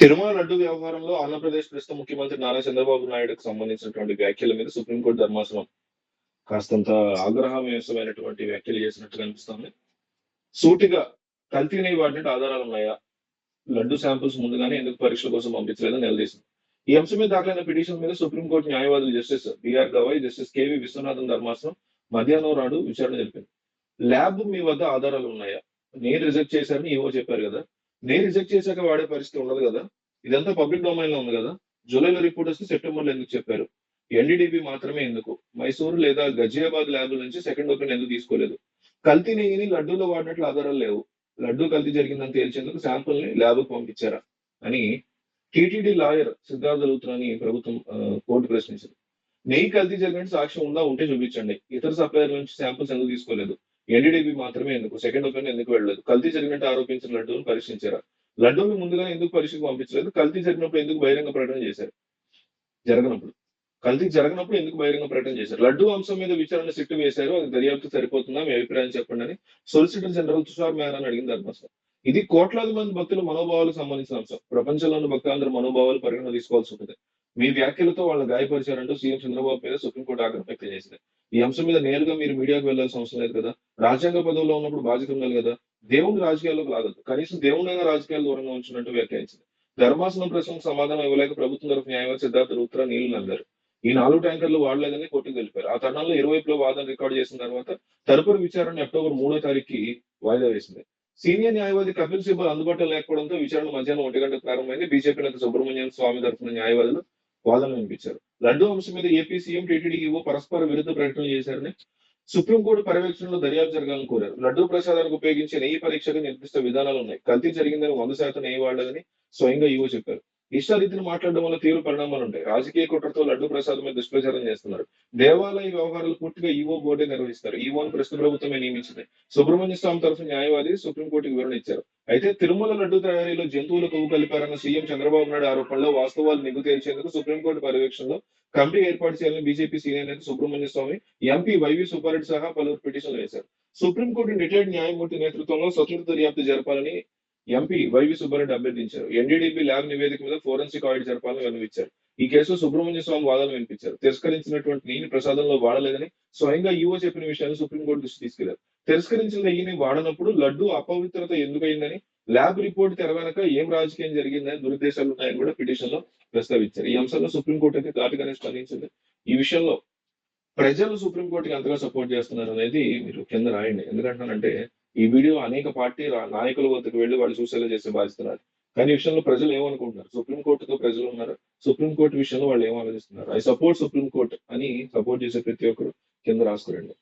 తిరుమల లడ్డు వ్యవహారంలో ఆంధ్రప్రదేశ్ ప్రస్తుత ముఖ్యమంత్రి నారా చంద్రబాబు నాయుడుకు సంబంధించినటువంటి వ్యాఖ్యల మీద సుప్రీంకోర్టు ధర్మాసనం కాస్తంత ఆగ్రహమేసమైనటువంటి వ్యాఖ్యలు చేసినట్టు కనిపిస్తోంది. సూటిగా కల్తీనే నెయ్యి ఆధారాలు ఉన్నాయా? లడ్డు శాంపుల్స్ ముందుగానే ఎందుకు పరీక్షల కోసం పంపించలేదని నిలదీసింది. ఈ అంశం మీద దాఖలైన పిటిషన్ మీద సుప్రీంకోర్టు న్యాయవాదులు justice B R Gavai justice K V Viswanathan ధర్మాసనం మధ్యాహ్నం నాడు విచారణ జరిపింది. ల్యాబ్ మీ వద్ద ఆధారాలు ఉన్నాయా? నేను రిజెక్ట్ చేశారని ఏవో చెప్పారు కదా. నేను రిజెక్ట్ చేశాక వాడే పరిస్థితి ఉండదు కదా? ఇదంతా పబ్లిక్ డొమైన్లో ఉంది కదా? జూలైలో రిపోర్ట్ వస్తే సెప్టెంబర్లో ఎందుకు చెప్పారు? ఎన్డీడీబీ మాత్రమే ఎందుకు? మైసూరు లేదా గజియాబాద్ ల్యాబ్ నుంచి సెకండ్ ఓపెన్ ఎందుకు తీసుకోలేదు? కల్తీ నెయ్యిని లడ్డూలో వాడినట్లు ఆధారాలు లేవు. లడ్డూ కల్తీ జరిగిందని తేల్చేందుకు శాంపుల్ని ల్యాబ్ పంపించారా? అని టీటీడీ లాయర్ సిద్ధార్థ లూత్రాని ప్రభుత్వం కోర్టు ప్రశ్నించింది. నెయ్యి కల్తీ జరిగినట్టు సాక్ష్యం ఉందా? ఉంటే చూపించండి. ఇతర సప్లయర్ నుంచి శాంపుల్స్ ఎందుకు తీసుకోలేదు? ఎన్డీడీబీ మాత్రమే ఎందుకు? సెకండ్ ఓపెన్ ఎందుకు వెళ్ళలేదు? కల్తీ జరిగినట్టు ఆరోపించిన లడ్డూను పరీక్షించారా? లడ్డూని ముందుగా ఎందుకు పరీక్షకు పంపించలేదు? కల్తీ జరిగినప్పుడు ఎందుకు బహిరంగ ప్రకటన చేశారు? జరగనప్పుడు. కల్తీ జరగనప్పుడు ఎందుకు బహిరంగ ప్రకటన చేశారు? లడ్డూ అంశం మీద విచారణ సిట్టు వేశారు. అది దర్యాప్తు సరిపోతుందా? మీ అభిప్రాయం చెప్పండి అని సొలిసిటర్ జనరల్ తుషార్ మేనన్ అడిగింది ధర్మాసనం ఇది కోట్లాది మంది భక్తుల మనోభావాలకు సంబంధించిన అంశం. ప్రపంచంలోని భక్తులందరూ మనోభావాలు పరిగణన తీసుకోవాల్సి ఉంటుంది. మీ వ్యాఖ్యలతో వాళ్ళు గాయపరిచారంటూ సీఎం చంద్రబాబు మీద సుప్రీంకోర్టు ఆగ్రహం వ్యక్తం చేసింది. ఈ అంశం మీద నేరుగా మీరు మీడియాకు వెళ్ళాల్సిన అవసరం లేదు కదా? రాజ్యాంగ పదవిలో ఉన్నప్పుడు బాధ్యత ఉండాలి కదా? దేవుని రాజకీయాల్లోకి లాగదు కనీసం దేవునైనా రాజకీయాలు దూరంగా ఉంచినట్టు వ్యాఖ్యానించింది. ధర్మాసనం ప్రశ్నకు సమాధానం ఇవ్వలేక ప్రభుత్వం తరఫు న్యాయవాది సిద్ధార్థ ఉత్తర నీళ్ళు నల్లారు. ఈ నాలుగు ట్యాంకర్లు వాడలేదని కోర్టుకు తెలిపారు ఆ తరుణంలో ఇరువైపులో వాదన రికార్డు చేసిన తర్వాత తదుపరి విచారణ అక్టోబర్ మూడో తారీఖుకి వాయిదా వేసింది. సీనియర్ న్యాయవాది కపిల్ సిబ్బల్ అందుబాటులో లేకపోవడంతో విచారణ మధ్యాహ్నం ఒంటి గంటకు ప్రారంభమైంది. బీజేపీ నేత సుబ్రహ్మణ్యం స్వామి తరఫున న్యాయవాదులు వాదనలు వినిపించారు. లడ్డు అంశం మీద ఏపీ సీఎం టీటీడీ పరస్పర విరుద్ధ ప్రకటనలు చేశారని సుప్రీంకోర్టు పర్యవేక్షణలో దర్యాప్తు జరగాలని కోరారు. లడ్డు ప్రసాదానికి ఉపయోగించే నెయ్యి పరీక్షకు నిర్దిష్ట విధానాలు ఉన్నాయి. కల్తీ జరిగిందని వంద శాతం నెయ్యి వాడలేదని స్వయంగా ఈవో చెప్పారు. ఇష్టారీతిని మాట్లాడడం వల్ల తీవ్ర పరిణామాలు ఉంటాయి. రాజకీయ కుట్రతో లడ్డు ప్రసాద్ మీద దుష్ప్రచారం చేస్తున్నారు. దేవాలయ వ్యవహారాలు పూర్తిగా ఈవో బోర్డే నిర్వహిస్తారు. ఈవోను ప్రస్తుత ప్రభుత్వమే నియమించింది. సుబ్రహ్మణ్య స్వామి తరఫు న్యాయవాది సుప్రీంకోర్టుకు వివరణ ఇచ్చారు. అయితే తిరుమల లడ్డు తయారీలో జంతువుల కొవ్వు కలిపారన్న సీఎం చంద్రబాబు నాయుడు ఆరోపణలో వాస్తవాలు నిగ్గు తేల్చేందుకు సుప్రీంకోర్టు పర్యవేక్షణలో కమిటీ ఏర్పాటు చేయాలని బీజేపీ సీనియర్ నేత Subrahmanya Swamy MP Y V Subba Reddy సహా పలువురు పిటిషన్లు వేశారు. సుప్రీంకోర్టు రిటైర్డ్ న్యాయమూర్తి నేతృత్వంలో స్వతంత్ర దర్యాప్తు జరపాలని ఎంపీ వైవి సుబ్బారెడ్డి అభ్యర్థించారు. ఎన్డీడీపీ ల్యాబ్ నివేదిక మీద ఫోరెన్సిక్ ఆడిట్ జరపాలని విన్నవించారు. ఈ కేసులో సుబ్రహ్మణ్య స్వామి వాదనలు వినిపించారు. తిరస్కరించినటువంటి నెయ్యిని ప్రసాదంలో వాడలేదని స్వయంగా ఈవో చెప్పిన విషయాన్ని సుప్రీంకోర్టు దృష్టి తీసుకెళ్ళారు. తిరస్కరించిన నెయ్యిని వాడనప్పుడు లడ్డు అపవిత్రత ఎందుకైందని ల్యాబ్ రిపోర్ట్ తెరవనక ఏం రాజకీయం జరిగిందని దురుద్దేశాలు ఉన్నాయని కూడా పిటిషన్లో ప్రస్తావించారు. ఈ అంశంలో సుప్రీంకోర్టు అయితే ఘాటుగానే స్పందించింది. ఈ విషయంలో ప్రజలు సుప్రీంకోర్టుకి ఎంతగా సపోర్ట్ చేస్తున్నారు అనేది మీరు కింద రాయండి. ఎందుకంటానంటే ఈ వీడియో అనేక పార్టీ నాయకుల వద్దకు వెళ్ళి వాళ్ళు సూసైడ్ చేసి భావిస్తున్నారు కానీ విషయంలో ప్రజలు ఏమనుకుంటున్నారు? సుప్రీంకోర్టుతో ప్రజలు ఉన్నారు? సుప్రీంకోర్టు విషయంలో వాళ్ళు ఏం ఆలోచిస్తున్నారు? ఐ సపోర్ట్ సుప్రీంకోర్టు అని సపోర్ట్ చేసే ప్రతి ఒక్కరు కింద రాసుకురండి.